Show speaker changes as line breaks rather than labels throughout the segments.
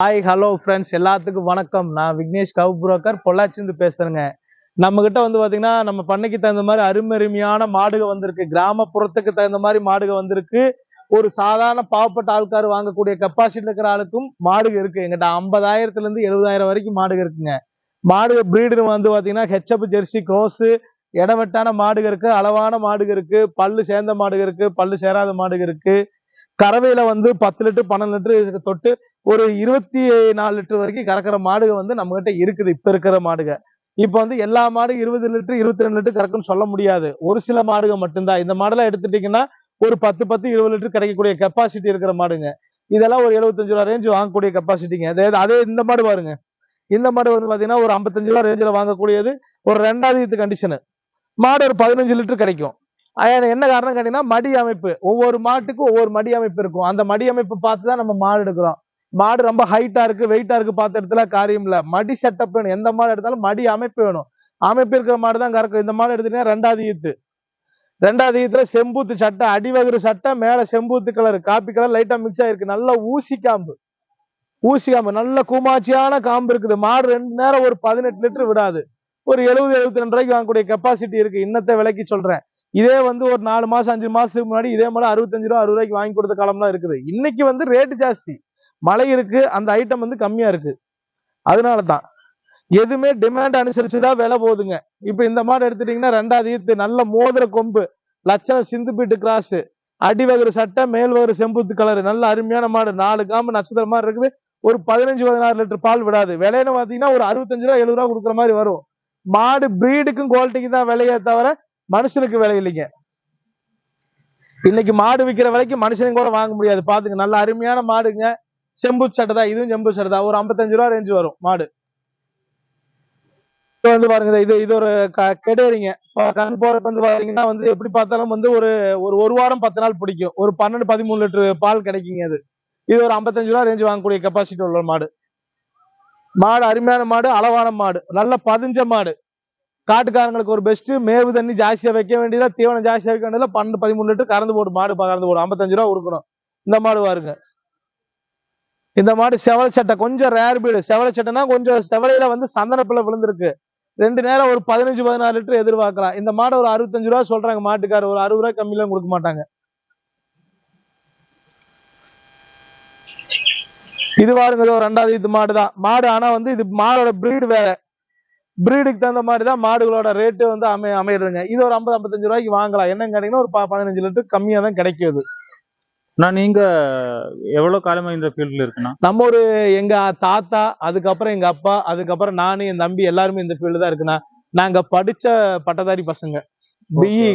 Hi hello friends எல்லாத்துக்கும் வணக்கம். நான் விக்னேஷ் கவு புரோக்கர் பொள்ளாச்சிந்து பேசுறேங்க. நம்ம கிட்ட வந்து பார்த்தீங்கன்னா நம்ம பண்ணைக்கு தகுந்த மாதிரி அருமை அருமையான மாடுக வந்திருக்கு. கிராமப்புறத்துக்கு தகுந்த மாதிரி மாடுக வந்திருக்கு. ஒரு சாதாரண பாவப்பட்ட ஆள்கார் வாங்கக்கூடிய கெப்பாசிட்டி இருக்கிற ஆளுக்கும் மாடுக இருக்கு. எங்கிட்ட ஐம்பதாயிரத்துல இருந்து எழுபதாயிரம் வரைக்கும் மாடுக இருக்குங்க. மாடுக பிரீடு வந்து பார்த்தீங்கன்னா ஹெச்எப் ஜெர்சி க்ரோஸு இடவெட்டான மாடுக இருக்கு. அளவான மாடுக இருக்கு. பல்லு சேர்ந்த மாடுக இருக்கு. பல்லு சேராத மாடுக இருக்கு. கறவையில வந்து பத்து லிட்டர் பன்னெண்டு லிட்டர் தொட்டு ஒரு இருபத்தி நாலு லிட்டர் வரைக்கும் கறக்கிற மாடுக வந்து நம்ம கிட்ட இருக்குது. இப்ப இருக்கிற மாடுக. இப்ப வந்து எல்லா மாடு இருபது லிட்டர் இருபத்தி ரெண்டு லிட்டர் கறக்குன்னு சொல்ல முடியாது. ஒரு சில மாடுக மட்டும்தான். இந்த மாடெல்லாம் எடுத்துட்டீங்கன்னா ஒரு பத்து பத்து இருபது லிட்டர் கிடைக்கக்கூடிய கெப்பாசிட்டி இருக்கிற மாடுங்க. இதெல்லாம் ஒரு எழுபத்தஞ்சு ரூபா ரேஞ்ச் வாங்கக்கூடிய கெப்பாசிட்டிங்க அதே அதே இந்த மாடு பாருங்க. இந்த மாடு வந்து பாத்தீங்கன்னா ஒரு ஐம்பத்தஞ்சு ரூபா ரேஞ்சில் வாங்கக்கூடியது ஒரு ரெண்டாவது கண்டிஷனு மாடு ஒரு பதினஞ்சு லிட்டர் கிடைக்கும். என்ன காரணம் கேட்டீங்கன்னா மடி அமைப்பு. ஒவ்வொரு மாட்டுக்கும் ஒவ்வொரு மடி அமைப்பு இருக்கும். அந்த மடி அமைப்பு பார்த்து தான் நம்ம மாடு எடுக்கிறோம். மாடு ரொம்ப ஹைட்டா இருக்கு வெயிட்டா இருக்கு பார்த்த இடத்துல காரியம் இல்ல. மடி செட்டப் வேணும். எந்த மாடு எடுத்தாலும் மடி அமைப்பு வேணும். அமைப்பு இருக்கிற மாடு தான் கறக்கும். இந்த மாடு எடுத்தீங்கன்னா ரெண்டாவது ஈத்து. ரெண்டாவது ஈத்துல செம்பூத்து சட்டை அடிவகுறு சட்டை மேல செம்பூத்து கலர் காப்பி கலர் லைட்டா மிக்ஸ் ஆயிருக்கு. நல்ல ஊசி காம்பு. ஊசி காம்பு. நல்ல கூமாச்சியான காம்பு இருக்குது. மாடு ரெண்டு நேரம் ஒரு பதினெட்டு லிட்டர் விடாது. ஒரு எழுபது எழுபத்தி ரெண்டு ரூபாய்க்கு வாங்கக்கூடிய கெப்பாசிட்டி இருக்கு. இன்னத்தை விலைக்கு சொல்றேன். இதே வந்து ஒரு நாலு மாசம் அஞ்சு மாசத்துக்கு முன்னாடி இதே மாதிரி அறுபத்தஞ்சு ரூபா அறுபது ரூபாய்க்கு வாங்கி கொடுத்த காலம்லாம் இருக்குது. இன்னைக்கு வந்து ரேட்டு ஜாஸ்தி. மழை இருக்கு அந்த ஐட்டம் வந்து கம்மியா இருக்கு. அதனால தான் எதுவுமே டிமாண்ட் அனுசரிச்சு தான் விலை போகுதுங்க. இப்போ இந்த மாடு எடுத்துட்டீங்கன்னா ரெண்டாவது ஈத்து நல்ல மோதிர கொம்பு லட்சம் சிந்து பீட்டு கிராஸ் அடிவகரு சட்டை மேல்வகரு செம்புத்து கலர் நல்ல அருமையான மாடு. நாலு காம்பு நட்சத்திரம் மாதிரி இருக்குது. ஒரு பதினஞ்சு பதினாறு லிட்டர் பால் விடாது. விலைன்னு பார்த்தீங்கன்னா ஒரு அறுபத்தஞ்சு ரூபா எழுபது ரூபா கொடுக்குற மாதிரி வரும். மாடு பிரீடுக்கும் குவாலிட்டிக்கு தான் விலையே தவிர மனுஷனுக்கு விலை இல்லைங்க. இன்னைக்கு மாடு விற்கிற விலைக்கு மனுஷனுக்கு கூட வாங்க முடியாது. பாத்துங்க நல்ல அருமையான மாடுங்க. செம்பு சட்டை தான் இதுவும் செம்பு சட்டை தான். ஒரு ஐம்பத்தஞ்சு ரூபா ரேஞ்சு வரும் மாடு. இப்போ வந்து பாருங்க இது இது ஒரு கெடேரிங்க. இப்போ கண் போறதுக்கு வந்து பாத்தீங்கன்னா வந்து எப்படி பார்த்தாலும் வந்து ஒரு ஒரு ஒரு வாரம் பத்து நாள் பிடிக்கும். ஒரு பன்னெண்டு பதிமூணு லிட்டர் பால் கிடைக்குங்க அது இது ஒரு ஐம்பத்தஞ்சு ரூபா ரேஞ்சு வாங்கக்கூடிய கெப்பாசிட்டி உள்ள மாடு. மாடு அருமையான மாடு அளவான மாடு. நல்ல பதிஞ்ச மாடு. காட்டுக்காரங்களுக்கு ஒரு பெஸ்ட் மேவு தண்ணி ஜாஸ்தியா வைக்க வேண்டியதா தீவனம் ஜாஸ்தியா வைக்க வேண்டியதா பன்னெண்டு பதிமூணு லிட்டர் கறந்து போடு மாடு கறந்து போடும் ஐம்பத்தஞ்சு ரூபா கொடுக்கணும். இந்த மாடு பாருங்க. இந்த மாடு செவல சட்டை கொஞ்சம் ரேர் பீடு செவல சட்டைனா கொஞ்சம் செவலையில வந்து சந்தனப்பிள்ள விழுந்திருக்கு. ரெண்டு நேரம் ஒரு பதினஞ்சு பதினாறு லிட்டர் எதிர்பார்க்கலாம். இந்த மாடு ஒரு அறுபத்தஞ்சு ரூபா சொல்றாங்க மாட்டுக்காரர் ஒரு அறுபது ரூபாய் கம்மியெல்லாம் கொடுக்க மாட்டாங்க. இது பாருங்க ஒரு ரெண்டாவது இது மாடு தான். மாடு ஆனா வந்து இது மாடோட பிரீடு வேற. பிரீடுக்கு தகுந்த மாதிரி தான் மாடுகளோட ரேட்டு வந்து அமை அமையிடுங்க இது ஒரு ஐம்பது ஐம்பத்தஞ்சு ரூபாய்க்கு வாங்கலாம். என்னன்னு கேட்டீங்கன்னா ஒரு பதினஞ்சு லிட்டர் கம்மியா தான் கிடைக்கும்
நான் நீங்க எவ்வளவு காலமா இந்த ஃபீல்ட்ல இருக்குண்ணா?
நம்ம ஒரு எங்க தாத்தா அதுக்கப்புறம் எங்க அப்பா அதுக்கப்புறம் நானு என் தம்பி எல்லாருமே இந்த ஃபீல்டு தான் இருக்குண்ணா. நாங்க படிச்ச பட்டதாரி பசங்க. BE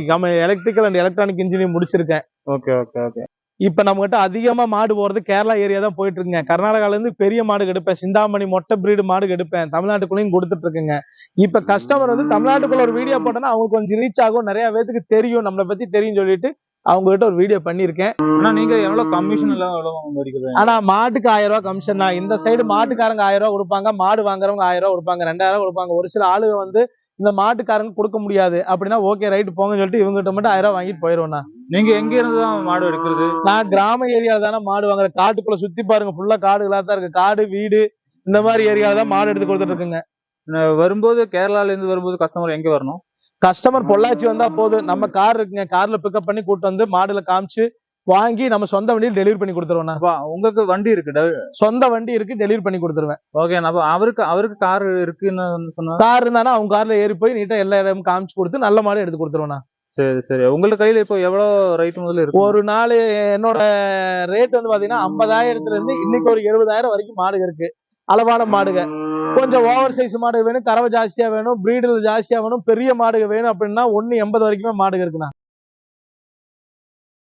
electrical and electronic engineering முடிச்சிருக்கேன்.
ஓகே ஓகே ஓகே
இப்ப நம்ம கிட்ட அதிகமா மாடு போறது கேரளா ஏரியா தான் போயிட்டு இருக்குங்க கர்நாடகால இருந்து பெரிய மாடு எடுப்பேன். சிந்தாமணி மொட்டை பிரீடு மாடு எடுப்பேன். தமிழ்நாட்டுக்குள்ளேயும் கொடுத்துட்டு இருக்குங்க இப்ப கஸ்டமர் வந்து தமிழ்நாட்டுக்குள்ள ஒரு வீடியோ போட்டோன்னா அவங்களுக்கு கொஞ்சம் ரீச் ஆகும். நிறைய பேத்துக்கு தெரியும். நம்மளை பத்தி தெரியும் சொல்லிட்டு அவங்க கிட்ட ஒரு வீடியோ பண்ணியிருக்கேன்.
ஆனா நீங்க எவ்வளவு கமிஷன் எல்லாம்
ஆனா மாட்டுக்கு ஆயிரம் ரூபாய் கமிஷன் தான். இந்த சைடு மாட்டுக்காரங்க ஆயிரம் ரூபாய் கொடுப்பாங்க மாடு வாங்குறவங்க ஆயிரம் ரூபாய் கொடுப்பாங்க ரெண்டாயிரம் ரூபாய் கொடுப்பாங்க. ஒரு சில ஆளுங்க வந்து இந்த மாட்டுக்காரங்க கொடுக்க முடியாது. அப்படின்னா ஓகே ரைட் போங்கன்னு சொல்லிட்டு இவங்ககிட்ட மட்டும் ஆயிரம் ரூபாய் வாங்கிட்டு போயிடுவேன் நான்.
நீங்க எங்க இருந்து தான் மாடு எடுக்கிறது?
நான் கிராம ஏரியால தானே மாடு வாங்குறேன் காட்டுக்குள்ள சுத்தி பாருங்க ஃபுல்லா காடுகளா தான் இருக்கு. காடு வீடு இந்த மாதிரி ஏரியால தான் மாடு எடுத்து கொடுத்துட்டு இருக்குங்க.
வரும்போது கேரளால இருந்து வரும்போது கஸ்டமர் எங்க வரணும்?
கஸ்டமர் பொள்ளாச்சி வந்தா போதும் நம்ம கார் இருக்குங்க. கார்ல பிக்கப் பண்ணி கூட்டு வந்து மாடுல காமிச்சு வாங்கி நம்ம சொந்த வண்டியில் டெலிவரி பண்ணி.
அப்பா உங்களுக்கு வண்டி இருக்கு
சொந்த வண்டி இருக்கு டெலிவரி பண்ணி கொடுத்துருவேன்.
ஓகே அவருக்கு அவருக்கு கார் இருக்குன்னு சொன்னா
கார் இருந்தானா அவங்க கார்ல ஏறி போய் நீட்டா எல்லா இடமும் காமிச்சு கொடுத்து நல்ல மாடு எடுத்து கொடுத்துருவேன் நான்.
சரி சரி. உங்களுக்கு கையில இப்போ எவ்வளவு ரைட் முதல்ல இருக்கு?
ஒரு நாள் என்னோட ரேட் வந்து பாத்தீங்கன்னா ஐம்பதாயிரத்துல இருந்து இன்னைக்கு ஒரு எழுபதாயிரம் வரைக்கும் மாடுக இருக்கு. அளவான மாடுக கொஞ்சம் ஓவர் சைஸ் மாடு வேணும். கறவை ஜாஸ்தியா வேணும். பிரீடில் ஜாஸ்தியா வேணும். பெரிய மாடுக வேணும் அப்படின்னா ஒண்ணு எண்பது வரைக்குமே மாடுக இருக்குண்ணா.